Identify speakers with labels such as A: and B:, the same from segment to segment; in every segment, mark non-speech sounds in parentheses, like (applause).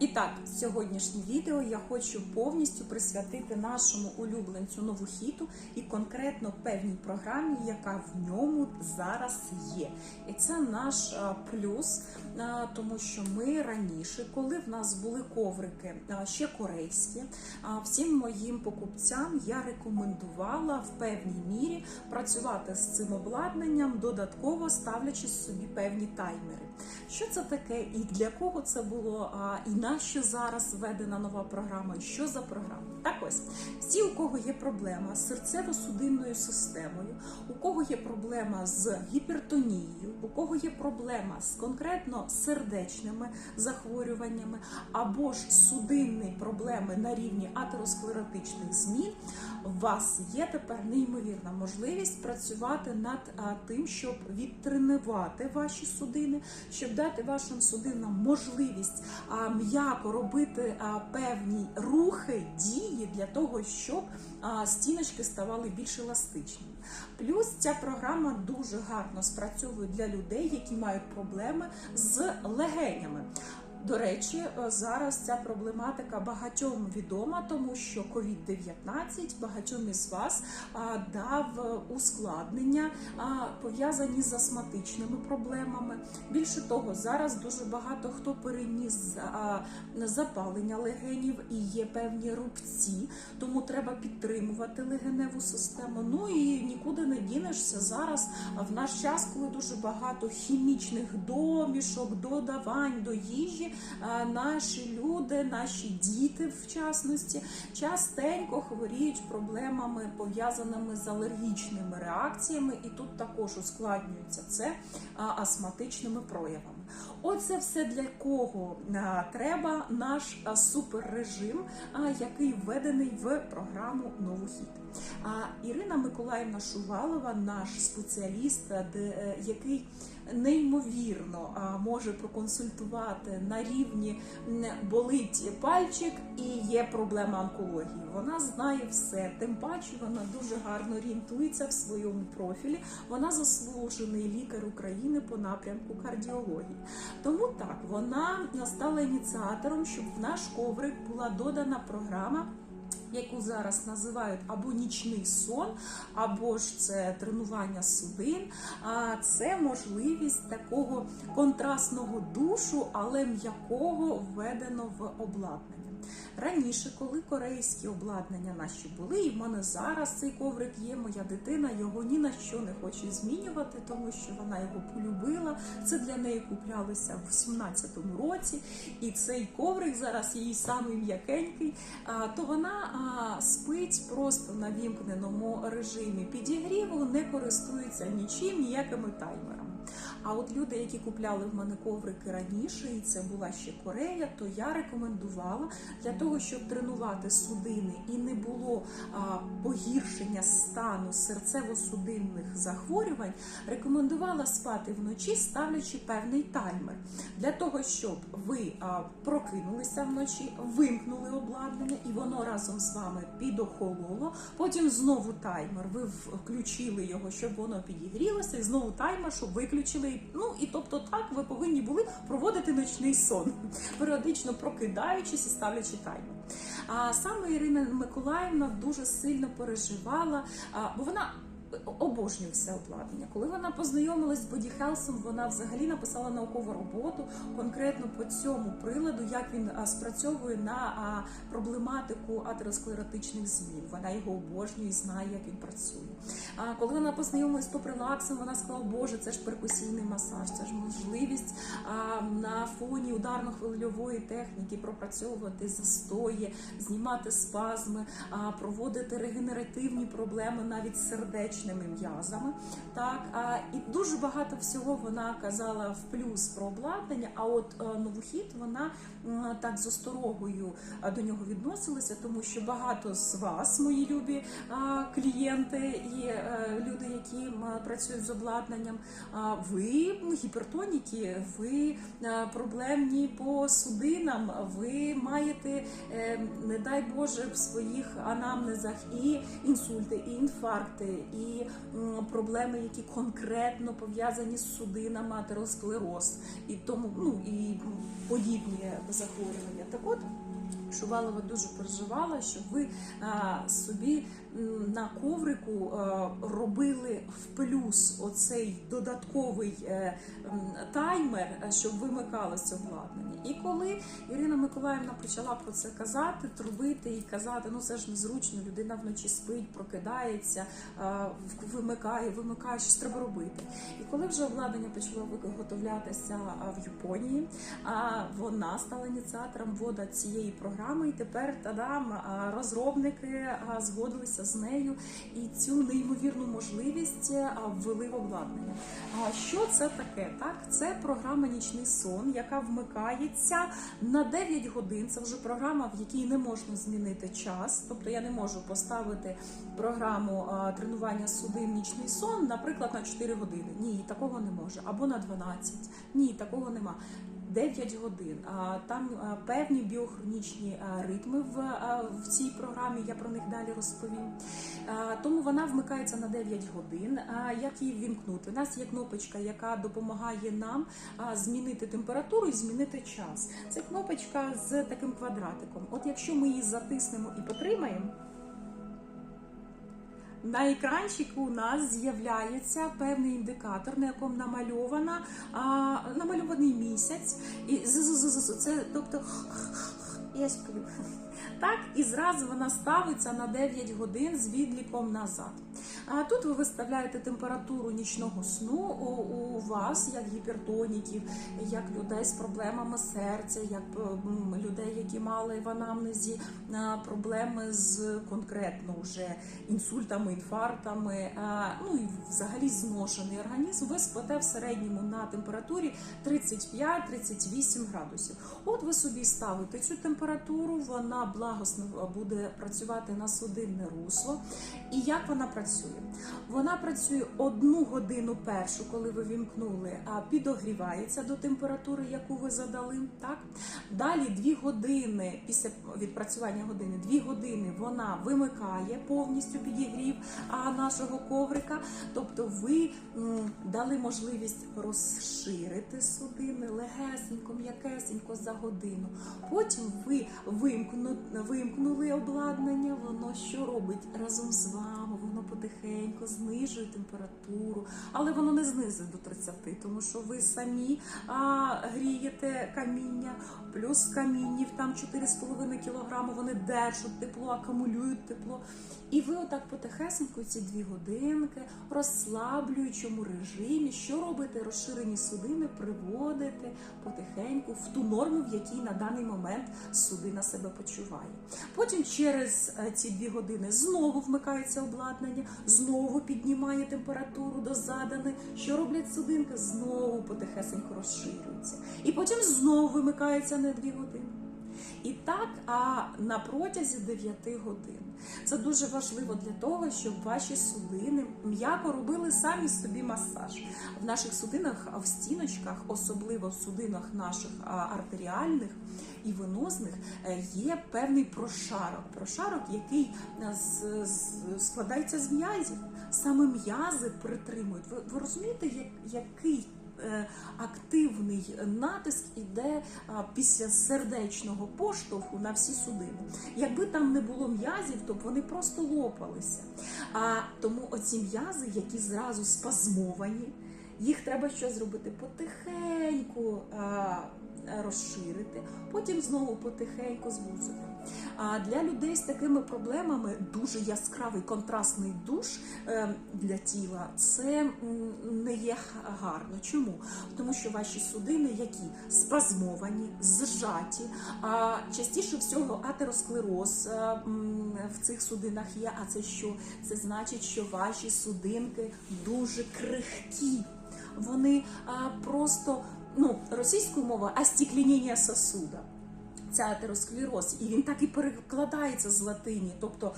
A: І так, сьогоднішнє відео я хочу повністю присвятити нашому улюбленцю новохіту і конкретно певній програмі, яка в ньому зараз є. І це наш плюс, тому що ми раніше, коли в нас були коврики ще корейські, всім моїм покупцям я рекомендувала в певній мірі працювати з цим обладнанням, додатково ставлячи собі певні таймери. Що це таке і для кого це було, і на що зараз введена нова програма, і що за програма? Так ось, всі, у кого є проблема з серцево-судинною системою, у кого є проблема з гіпертонією, у кого є проблема з конкретно сердечними захворюваннями, або ж судинні проблеми на рівні атеросклеротичних змін, у вас є тепер неймовірна можливість працювати над тим, щоб відтренувати ваші судини, щоб дати вашим судинам можливість м'яко робити певні рухи, дії для того, щоб стіночки ставали більш еластичними. Плюс ця програма дуже гарно спрацьовує для людей, які мають проблеми з легенями. До речі, е, зараз ця проблематика багатьом відома, тому що COVID-19 багатьом із вас дав е, ускладнення, пов'язані з астматичними проблемами. Більше того, зараз дуже багато хто переніс запалення легенів і є певні рубці, тому треба підтримувати легеневу систему. Ну і нікуди не дінешся зараз. В наш час, коли дуже багато хімічних домішок, додавань до їжі, наші люди, наші діти, в частності, частенько хворіють проблемами пов'язаними з алергічними реакціями, і тут також ускладнюється це астматичними проявами. Оце все для кого треба наш суперрежим, який введений в програму Новохід. А Ірина Миколаївна Шувалова, наш спеціаліст, де, е, який неймовірно може проконсультувати на рівні болить пальчик і є проблема онкології. Вона знає все, тим паче вона дуже гарно орієнтується в своєму профілі. Вона заслужений лікар України по напрямку кардіології. Тому так вона стала ініціатором, щоб в наш коврик була додана програма. Яку зараз називають або нічний сон, або ж це тренування судин. А це можливість такого контрастного душу, але м'якого введено в обладнання. Раніше, коли корейські обладнання наші були, і в мене зараз цей коврик є, моя дитина його ні на що не хоче змінювати, тому що вона його полюбила. Це для неї куплялося в 17-му році, і цей коврик зараз її самий м'якенький. То вона спить просто на вімкненому режимі підігріву, не користується нічим, ніякими таймерами. А от люди, які купляли в мене коврики раніше, і це була ще Корея, то я рекомендувала для того, щоб тренувати судини і не було а, погіршення стану серцево-судинних захворювань, рекомендувала спати вночі, ставлячи певний таймер для того, щоб ви а, прокинулися вночі, вимкнули обладнання, і воно разом з вами підохололо. Потім знову таймер. Ви включили його, щоб воно підігрілося, і знову таймер, щоб виключили. Ну і тобто, так ви повинні були проводити ночний сон, періодично прокидаючись і ставлячи таймер. А саме Ірина Миколаївна дуже сильно переживала, бо вона. Обожнює все обладнання. Коли вона познайомилась з Health, вона взагалі написала наукову роботу конкретно по цьому приладу, як він спрацьовує на проблематику атеросклеротичних змін. Вона його обожнює і знає, як він працює. А коли вона познайомилась з поприлаксом, вона сказала, Боже, це ж перкусійний масаж, це ж можливість на фоні ударно-хвильової техніки пропрацьовувати застої, знімати спазми, проводити регенеративні проблеми навіть з сердечними м'язами. Так, а, і дуже багато всього вона казала в плюс про обладнання. А от е, новохід вона так з осторогою а, до нього відносилася, тому що багато з вас, мої любі а, клієнти і е, люди, які працюють з обладнанням, ви гіпертоніки, ви е, проблемні по судинам, ви маєте, е, не дай Боже, в своїх анамнезах і інсульти, і інфаркти, і проблеми, які конкретно пов'язані з судинами, атеросклероз і тому ну і подібні захворювання. Так от. Шувалова дуже переживала, щоб ви собі на коврику робили в плюс оцей додатковий е, таймер, е, щоб вимикалося обладнання. І коли Ірина Миколаївна почала про це казати, трубити і казати, ну це ж незручно, людина вночі спить, прокидається, вимикає, вимикає, щось треба робити. І коли вже обладнання почало виготовлятися в Японії, а вона стала ініціатором вводу цієї програми, і тепер тадам розробники згодилися з нею і цю неймовірну можливість ввели в обладнання. А що це таке? Так, це програма Нічний сон, яка вмикається на 9 годин. Це вже програма, в якій не можна змінити час. Тобто я не можу поставити програму тренування судин нічний сон, наприклад, на 4 години. Ні, такого не може. Або на 12. Ні, такого нема. 9 годин. Там певні біохронічні ритми в, в цій програмі. Я про них далі розповім. Тому вона вмикається на 9 годин. Як її ввімкнути? У нас є кнопочка, яка допомагає нам змінити температуру і змінити час. Це кнопочка з таким квадратиком. От якщо ми її затиснемо і потримаємо. На екранчику у нас з'являється певний індикатор, на якому намальована а, намальований місяць. І це тобто я сплю. Так, і зразу вона ставиться на 9 годин з відліком назад. А тут ви виставляєте температуру нічного сну у, вас, як гіпертоніків, як людей з проблемами серця, як людей, які мали в анамнезі проблеми з конкретно вже інсультами, інфарктами, а, ну і взагалі зношений організм. Ви спите в середньому на температурі 35-38 градусів. От ви собі ставите цю температуру, вона благосно буде працювати на судинне русло. І як вона працює? Вона працює одну годину першу, коли ви вімкнули, а підогрівається до температури, яку ви задали. Так далі дві години після відпрацювання години, дві години вона вимикає повністю підігрів нашого коврика. Тобто, ви дали можливість розширити судини легесенько, м'якесенько за годину. Потім ви вимкну, вимкнули обладнання, воно що робить разом з вами, воно потихеньку знижує температуру, але воно не знизить до 30, тому що ви самі а, грієте каміння, плюс каміннів там 4,5 кг, вони держать тепло, акумулюють тепло. І ви отак потихесенько ці дві годинки в розслаблюючому режимі, що робите, розширені судини, приводите потихеньку в ту норму, в якій на даний момент судина себе почуває. Потім через е, ці дві години знову вмикається обладнання, знову піднімає температуру до заданої. Що роблять судинки? Знову потихесенько розширюються. І потім знову вимикається на дві години. І так, а на протязі 9 годин. Це дуже важливо для того, щоб ваші судини м'яко робили самі собі масаж. В наших судинах, в стіночках, особливо в судинах наших артеріальних і венозних, е, є певний прошарок. Прошарок, який е, складається з м'язів. Саме м'язи притримують. Ви, ви розумієте, як, який активний натиск іде після сердечного поштовху на всі судини. Якби там не було м'язів, то б вони просто лопалися. А тому оці м'язи, які зразу спазмовані, їх треба щось зробити потихеньку. Розширити, потім знову потихеньку звузити. А для людей з такими проблемами дуже яскравий контрастний душ е, для тіла це не є гарно. Чому? Тому що ваші судини, які спазмовані, зжаті, а частіше всього атеросклероз е, в цих судинах є. А це що? Це значить, що ваші судинки дуже крихкі. Вони просто ну російською мовою остеклінення сосуда. Це атеросклероз, і він так і перекладається з латині. Тобто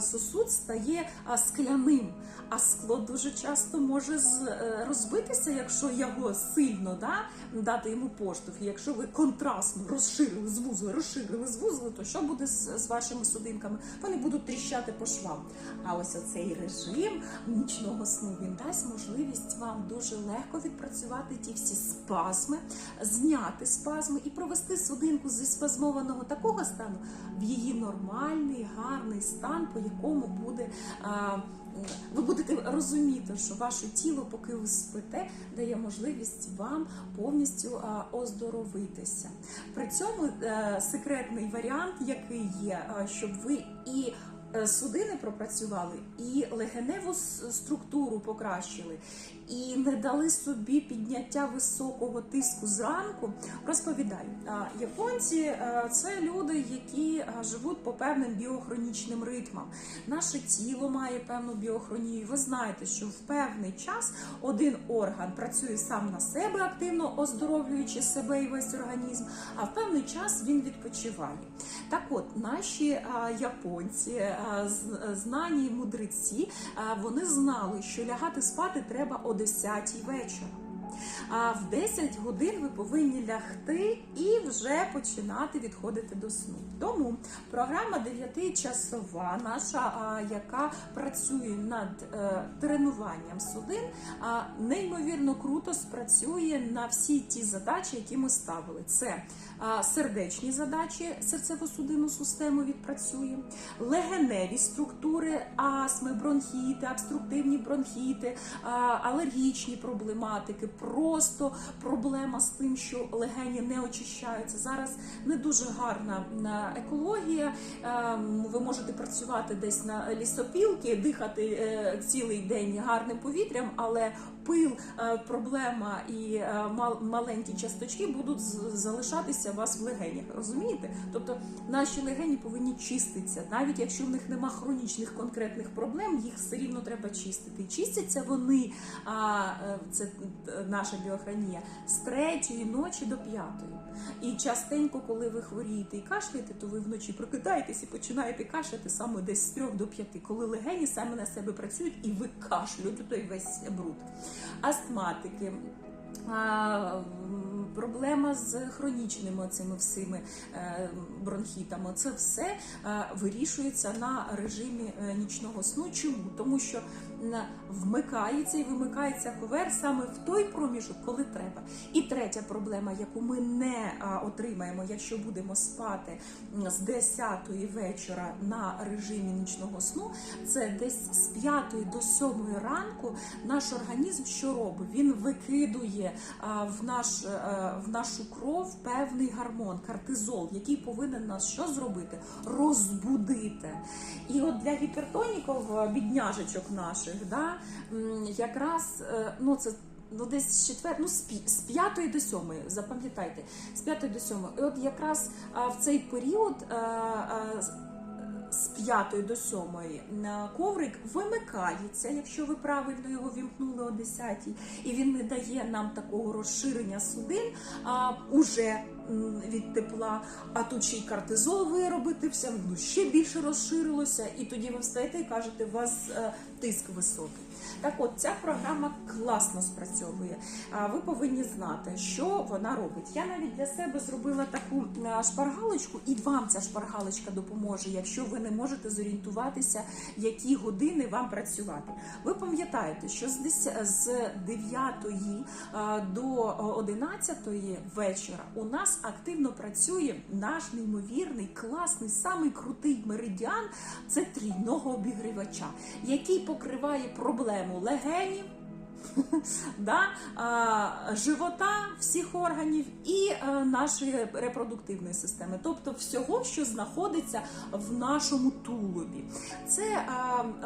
A: сосуд стає скляним, а скло дуже часто може е, розбитися, якщо його сильно да, дати йому поштовх. Якщо ви контрастно розширили, звузили, розширили, звузили, то що буде з, з вашими судинками? Вони будуть тріщати по швам. А ось оцей режим нічного сну він дасть можливість вам дуже легко відпрацювати ті всі спазми, зняти спазми і провести судинку зі спазмованого такого стану в її нормальний, гарний стан, по якому буде. А, ви будете розуміти, що ваше тіло, поки ви спите, дає можливість вам повністю оздоровитися. При цьому е, секретний варіант, який є, щоб ви і е, судини пропрацювали, і легеневу структуру покращили, і не дали собі підняття високого тиску зранку. Розповідаю, японці е, це люди, які е, живуть по певним біохронічним ритмам. Наше тіло має певну біохронію. Ви знаєте, що в певний час один орган працює сам на себе активно, оздоровлюючи себе і весь організм, а в певний час він відпочиває. Так от, наші японці, з- знані мудреці, вони знали, що лягати спати треба о 10 вечора. А в 10 годин ви повинні лягти і вже починати відходити до сну. Тому програма 9-часова, наша, яка працює над е, тренуванням судин, неймовірно круто спрацює на всі ті задачі, які ми ставили. Це сердечні задачі, серцево-судинну систему відпрацює, легеневі структури, астми, бронхіти, обструктивні бронхіти, алергічні проблематики, просто проблема з тим, що легені не очищаються. Зараз не дуже гарна екологія. Ем, Ви можете працювати десь на лісопілки, дихати е, цілий день гарним повітрям, але пил, е, проблема і е, маленькі часточки будуть залишатися у вас в легенях. Розумієте? Тобто наші легені повинні чиститися, навіть якщо в них нема хронічних конкретних проблем, їх все рівно треба чистити. Чистяться вони, а е, це наша біохронія, з третьої ночі до п'ятої. І частенько, коли ви хворієте і кашляєте, то ви вночі прокидаєтесь і починаєте кашляти саме десь з трьох до п'яти, коли легені саме на себе працюють і ви кашлюють той весь бруд. Астматики. Проблема з хронічними цими всіми е, бронхітами. Це все е, вирішується на режимі е, нічного сну. Чому? Тому що вмикається і вимикається ковер саме в той проміжок, коли треба. І третя проблема, яку ми не отримаємо, якщо будемо спати з 10 вечора на режимі нічного сну, це десь з 5 до 7 ранку наш організм що робить? Він викидує в, наш, е, в нашу кров певний гормон, кортизол, який повинен нас що зробити? Розбудити. І от для гіпертоніків, е, бідняжечок наших, да, якраз е, ну, це Ну, десь з четвер, ну з п'ятої до сьомої, запам'ятайте, з п'ятої до сьомої. І от якраз в цей період а, а, з- п'ятої до сьомої коврик вимикається, якщо ви правильно його вімкнули о 10 і він не дає нам такого розширення судин а, уже від тепла. А тут ще й кортизол виробитився, ну ще більше розширилося, і тоді ви встаєте і кажете, у вас е, тиск високий. Так от ця програма класно спрацьовує. Ви повинні знати, що вона робить. Я навіть для себе зробила таку шпаргалочку, і вам ця шпаргалочка допоможе, якщо ви не можете зорієнтуватися, які години вам працювати. Ви пам'ятаєте, що з дес- з 9 до 11 вечора у нас активно працює наш неймовірний, класний, самий крутий меридіан це трійного обігрівача, який покриває проблему легенів. (laughs) Да, живота всіх органів і е, нашої репродуктивної системи, тобто всього, що знаходиться в нашому тулубі. Це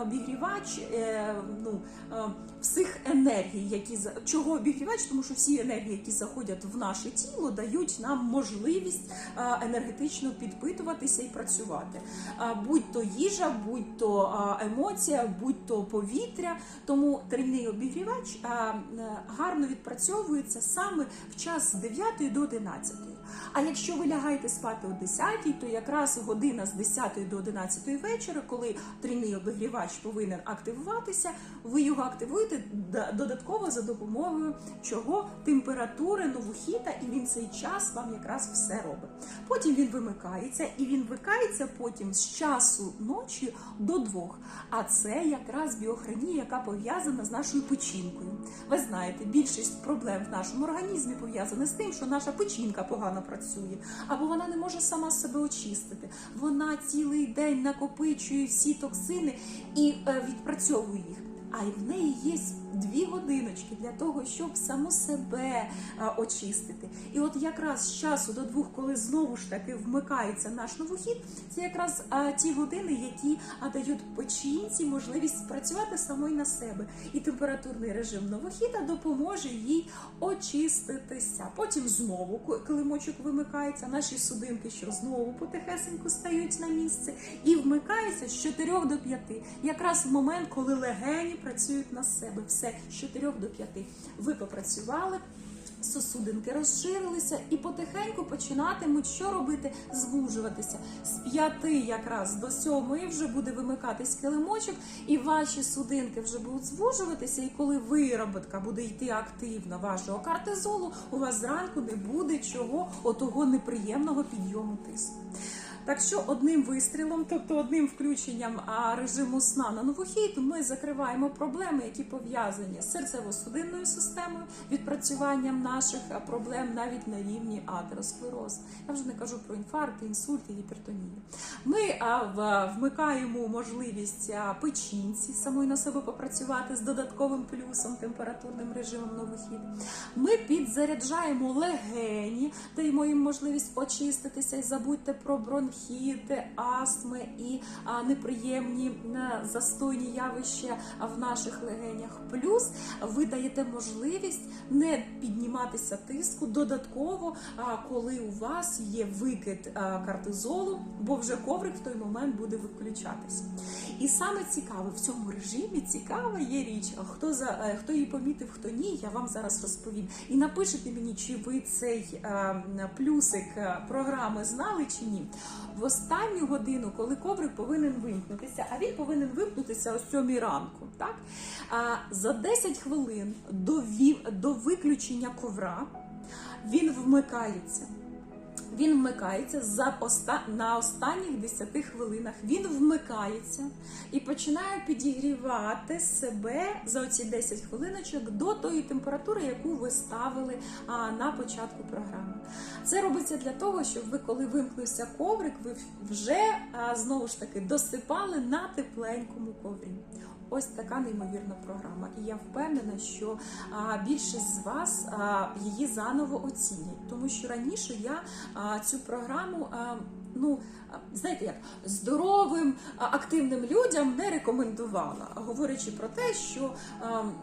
A: обігрівач е, ну, е, всіх енергій, які чого обігрівач, тому що всі енергії, які заходять в наше тіло, дають нам можливість енергетично підпитуватися і працювати. Будь то їжа, будь то емоція, будь то повітря. Тому трильний обігрівач гарно відпрацьовується саме в час з 9 до 11. А якщо ви лягаєте спати о 10, то якраз година з 10 до 11 вечора, коли трійний обігрівач повинен активуватися, ви його активуєте додатково за допомогою чого температури новохіта, і він цей час вам якраз все робить. Потім він вимикається, і він вмикається потім з часу ночі до двох. А це якраз біохронія, яка пов'язана з нашою печінкою. Ви знаєте, більшість проблем в нашому організмі пов'язана з тим, що наша печінка погано працює, або вона не може сама себе очистити. Вона цілий день накопичує всі токсини і е, відпрацьовує їх. А й в неї є дві годиночки для того, щоб саму себе очистити. І от якраз з часу до двох, коли знову ж таки вмикається наш новохід, це якраз ті години, які дають печінці можливість спрацювати самої на себе. І температурний режим новохіта допоможе їй очиститися. Потім знову, ко- коли мочок вимикається, наші судинки, що знову потихесеньку стають на місце, і вмикається з 4 до 5. Якраз в момент, коли легені працюють на себе. Все з 4 до 5. Ви попрацювали. Сосудинки розширилися і потихеньку починатимуть що робити? Звужуватися. З п'яти якраз до сьомої вже буде вимикатись килимочок, і ваші судинки вже будуть звужуватися. І коли вироботка буде йти активно вашого кортизолу, у вас зранку не буде чого отого неприємного підйому тиску. Так що одним вистрілом, тобто одним включенням режиму сна на новохід, ми закриваємо проблеми, які пов'язані з серцево-судинною системою, відпрацюванням наших проблем навіть на рівні атеросклерозу. Я вже не кажу про інфаркти, інсульти, гіпертонію. Ми вмикаємо можливість печінці самої на себе попрацювати з додатковим плюсом, температурним режимом новохід. Ми підзаряджаємо легені, даємо їм можливість очиститися і забудьте про бронхіти, астми і неприємні застойні явища в наших легенях. Плюс ви даєте можливість не підніматися тиску додатково, коли у вас є викид а, кортизолу, бо вже коврик в той момент буде виключатися. І саме цікаве в цьому режимі цікава є річ. Хто за е, хто її помітив, хто ні, я вам зараз розповім. І напишіть мені, чи ви цей плюсик е, програми знали чи ні. В останню годину, коли коврик повинен вимкнутися, а він повинен вимкнутися о 7 ранку. Так? А за 10 хвилин до, вів, до виключення ковра він вмикається. Він вмикається за оста... на останніх 10 хвилинах. Він вмикається і починає підігрівати себе за оці 10 хвилиночок до тої температури, яку ви ставили а, на початку програми. Це робиться для того, щоб ви, коли вимкнувся коврик, ви вже а, знову ж таки досипали на тепленькому коврі. Ось така неймовірна програма, і я впевнена, що більшість з вас її заново оцінять, тому що раніше я цю програму. Ну, знаєте, як здоровим, активним людям не рекомендувала, говорячи про те, що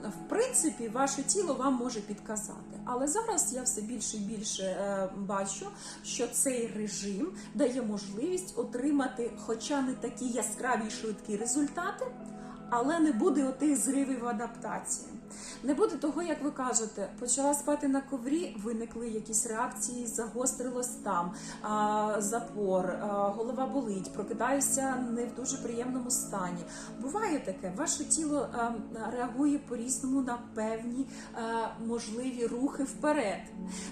A: в принципі ваше тіло вам може підказати. Але зараз я все більше і більше е, бачу, що цей режим дає можливість отримати, хоча не такі яскраві і швидкі результати, але не буде отих зривів адаптації. Не буде того, як ви кажете, почала спати на коврі, виникли якісь реакції, загострилось там, запор, голова болить, прокидаюся не в дуже приємному стані. Буває таке, ваше тіло а, реагує по-різному на певні а, можливі рухи вперед.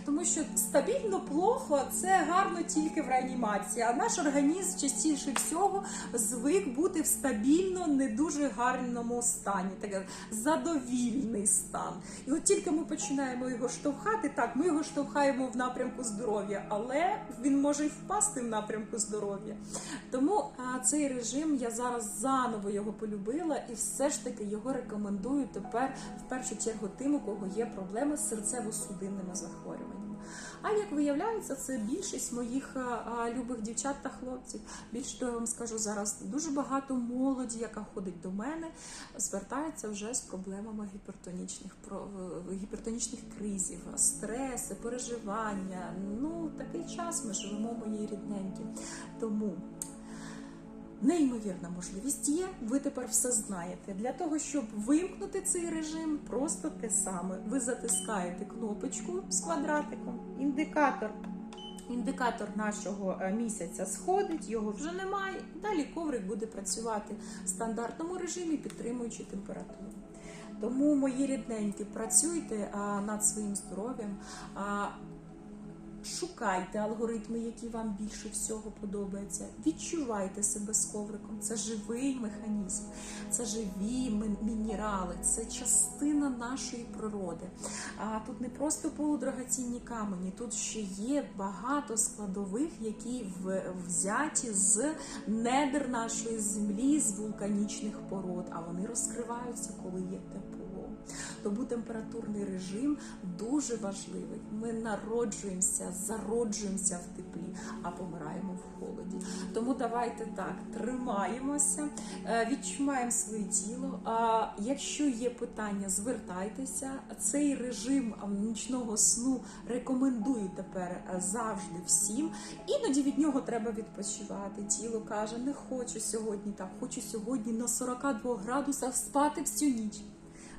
A: Тому що стабільно плохо це гарно тільки в реанімації, а наш організм частіше всього звик бути в стабільно не дуже гарному стані, таке задовільний стан. І от тільки ми починаємо його штовхати, так ми його штовхаємо в напрямку здоров'я, але він може й впасти в напрямку здоров'я. Тому а, цей режим я зараз заново його полюбила і все ж таки його рекомендую тепер в першу чергу тим, у кого є проблеми з серцево-судинними захворюваннями. А як виявляється, це більшість моїх а, а, любих дівчат та хлопців. Більш того, я вам скажу зараз дуже багато молоді, яка ходить до мене, звертається вже з проблемами гіпертонічних е, гіпертонічних кризів, стреси, переживання. Ну такий час ми живемо, мої рідненькі. Тому. Неймовірна можливість є, ви тепер все знаєте. Для того, щоб вимкнути цей режим, просто те саме. Ви затискаєте кнопочку з квадратиком, індикатор Індикатор нашого е, місяця сходить, його вже немає. Далі коврик буде працювати в стандартному режимі, підтримуючи температуру. Тому, мої рідненькі, працюйте над своїм здоров'ям, шукайте алгоритми, які вам більше всього подобаються. Відчувайте себе з ковриком. Це живий механізм, це живі мінерали, це частина нашої природи. А тут не просто полудрагоцінні камені, тут ще є багато складових, які взяті з недр нашої землі, з вулканічних пород, а вони розкриваються, коли є тепло. Тому температурний режим дуже важливий. Ми народжуємося, зароджуємося в теплі, а помираємо в холоді. Тому давайте так тримаємося, е, відчуваємо своє тіло. Якщо є питання, звертайтеся. Цей режим нічного сну рекомендую тепер е, завжди всім. Іноді від нього треба відпочивати. Тіло каже: не хочу сьогодні так, хочу сьогодні на 42 градусах спати всю ніч.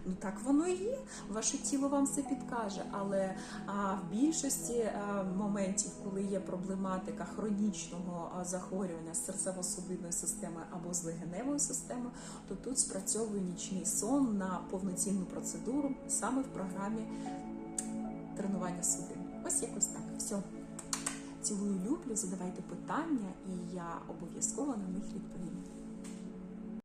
A: Ну так воно і є. Ваше тіло вам все підкаже. Але а, в більшості а, моментів, коли є проблематика хронічного а, захворювання серцево-судинної системи або з легеневою системою, то тут спрацьовує нічний сон на повноцінну процедуру саме в програмі тренування судин. Ось якось так. Все. Цілую, люблю, задавайте питання, і я обов'язково на них відповім.